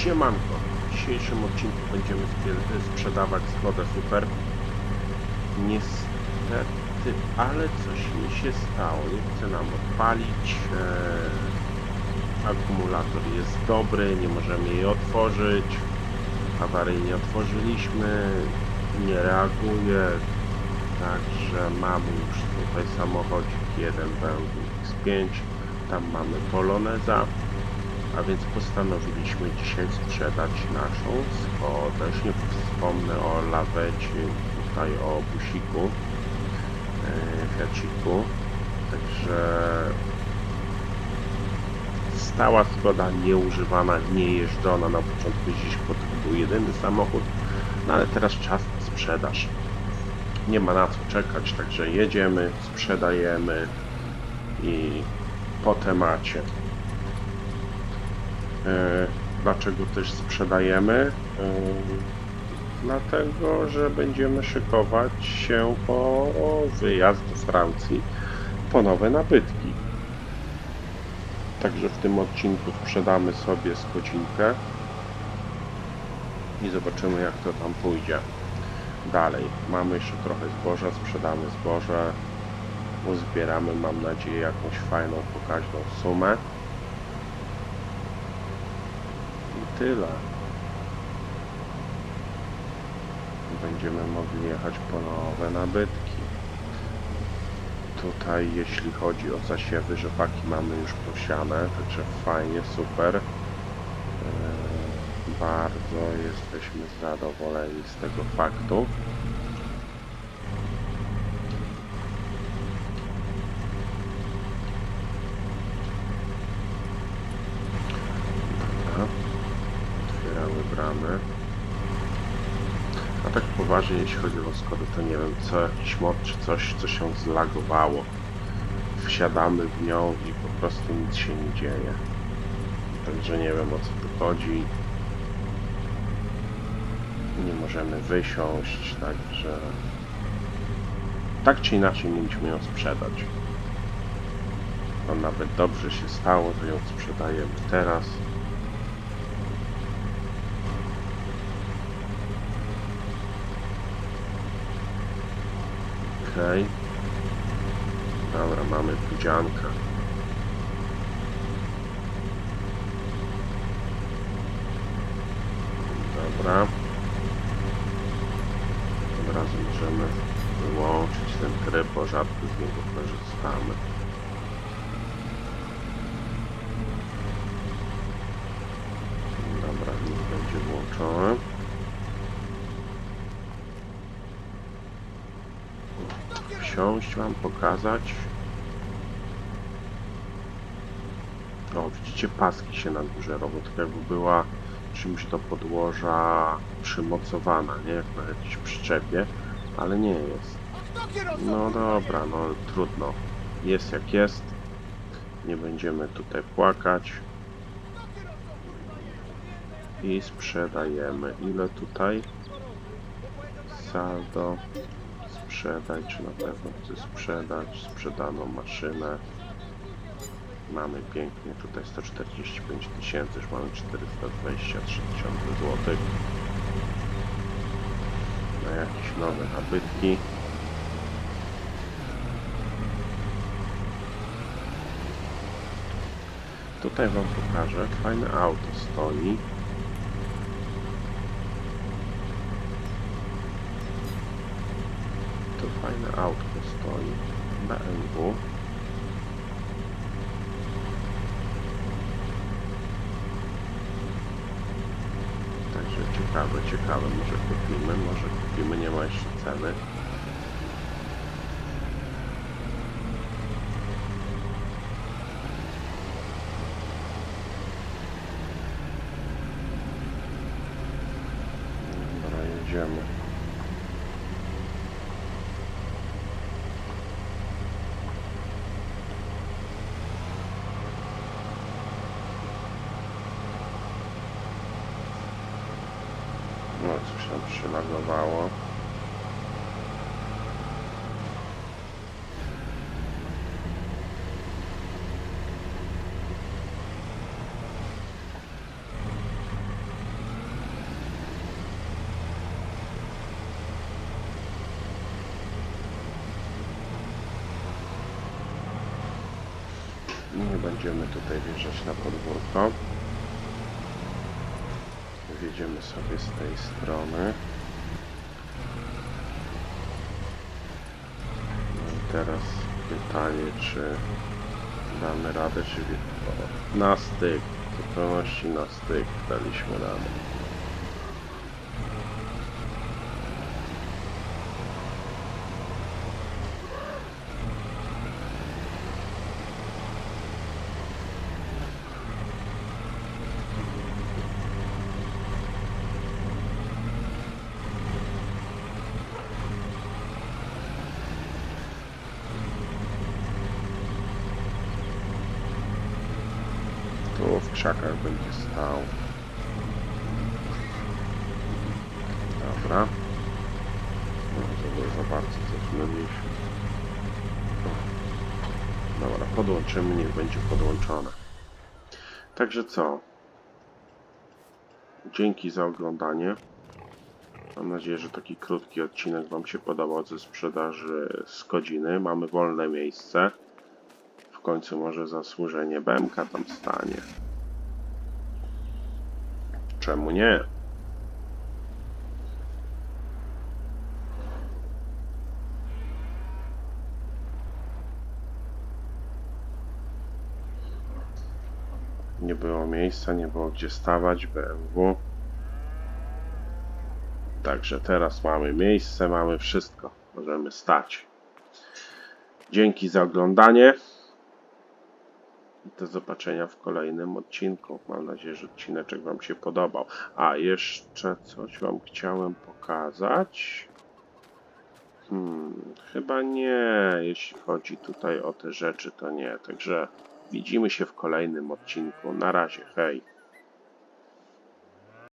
Siemanko, w dzisiejszym odcinku będziemy spie- sprzedawać Skoda Super. Niestety, ale coś mi się stało, nie chce nam odpalić. Eee, akumulator jest dobry, nie możemy jej otworzyć. Awaryjnie otworzyliśmy, nie reaguje. Także mamy już tutaj samochodzik jeden BMW X5, tam mamy Poloneza. A więc postanowiliśmy dzisiaj sprzedać naszą Skodę. Już nie wspomnę o lawecie, tutaj o busiku, e, Fiaciku. Także stała Skoda, nieużywana, niejeżdżona. Na początku bo to był jedyny samochód, no ale teraz czas sprzedaż. Nie ma na co czekać, także jedziemy, sprzedajemy i po temacie. E, Dlaczego też sprzedajemy? E, Dlatego, że będziemy szykować się po wyjazd do Francji po nowe nabytki. Także w tym odcinku sprzedamy sobie skodzinkę i zobaczymy jak to tam pójdzie. Dalej, mamy jeszcze trochę zboża, sprzedamy zboże, uzbieramy mam nadzieję jakąś fajną, pokaźną sumę. I tyle. Będziemy mogli jechać po nowe nabytki. Tutaj jeśli chodzi o zasiewy, rzepaki mamy już posiane, także fajnie, super. Eee, Bardzo jesteśmy zadowoleni z tego faktu. A poważnie, jeśli chodzi o Skodę, to nie wiem, co jakiś mod czy coś, co się zlagowało. Wsiadamy w nią i po prostu nic się nie dzieje. Także nie wiem o co tu chodzi. Nie możemy wysiąść, także... Tak czy inaczej mieliśmy ją sprzedać. To nawet dobrze się stało, że ją sprzedajemy teraz. Okej. Dobra, mamy pudzianka. Dobra. Od razu możemy wyłączyć ten tryb, bo rzadko z niego korzystamy. Dobra, niech będzie włączone. Wsiąść wam, pokazać. O, widzicie, paski się na górze robią, tak jakby była czymś do podłoża przymocowana, nie? Jak na jakiejś przyczepie, ale nie jest. No dobra, no trudno. Jest jak jest. Nie będziemy tutaj płakać. I sprzedajemy. Ile tutaj? Saldo sprzedać, czy na pewno chcę sprzedać sprzedaną maszynę. Mamy pięknie tutaj 145 tysięcy, już mamy 423 tysiące złotych. Na jakieś nowe nabytki. Tutaj Wam pokażę, fajne auto stoi. Tu fajne autko stoi. BMW. Także ciekawe, ciekawe. Może kupimy, może kupimy, nie ma jeszcze ceny. Dobra, jedziemy. No, coś nam przylagowało. nie będziemy tutaj wjeżdżać na podwórko. Wjedziemy sobie z tej strony. No i teraz pytanie, czy damy radę, czy na styk. W zupełności na styk daliśmy radę. Tu w krzakach będzie stał. Dobra. No, za bardzo cofnęliśmy. Dobra, podłączymy, niech będzie podłączone. Także co? Dzięki za oglądanie. Mam nadzieję, że taki krótki odcinek Wam się podobał ze sprzedaży z godziny. Mamy wolne miejsce. W końcu może zasłużenie BMK tam stanie. Czemu nie? Nie było miejsca, nie było gdzie stawać BMW. Także teraz mamy miejsce, mamy wszystko. Możemy stać. Dzięki za oglądanie. Do zobaczenia w kolejnym odcinku. Mam nadzieję, że odcineczek Wam się podobał. A jeszcze coś Wam chciałem pokazać. Hmm, chyba nie. Jeśli chodzi tutaj o te rzeczy, to nie. Także widzimy się w kolejnym odcinku. Na razie, hej.